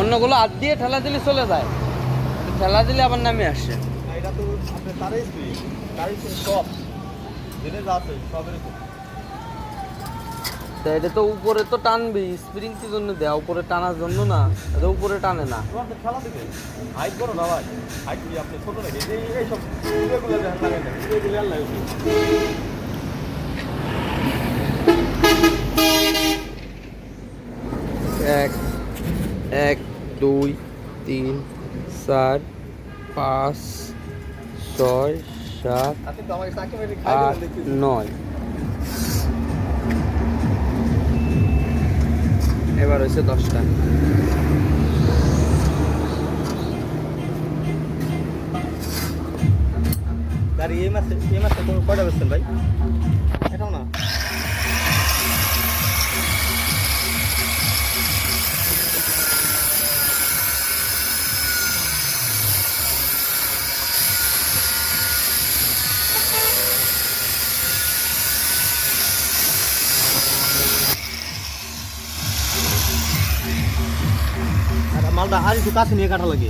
অন্যগুলো হাত দিয়ে ঠেলা দিলে চলে যায়। ঠেলা দিলে আবার নামে আসে। এটা তো তারই তারই সব। উপর তা এটা তো উপরে তো টানবে স্প্রিং কি জন্য দেয়া? উপরে টানার জন্য না এটা উপরে টানে না। খেলা দিবে। হাইট বড় না ভাই? হাইট কি আপনি ছোট নাকি এই এই সব এগুলো দেখেন লাগে না এগুলো আর লাগে এক এক দুই তিন চার পাঁচ ছয় সাত আট নয়। এবার হয়েছে দশটা। গাড়ি এই মাসে এই মাসে কয়টা বেচছেন ভাই? এটাও না? মালটা আর একটু কাছে নিয়ে কাটা লাগে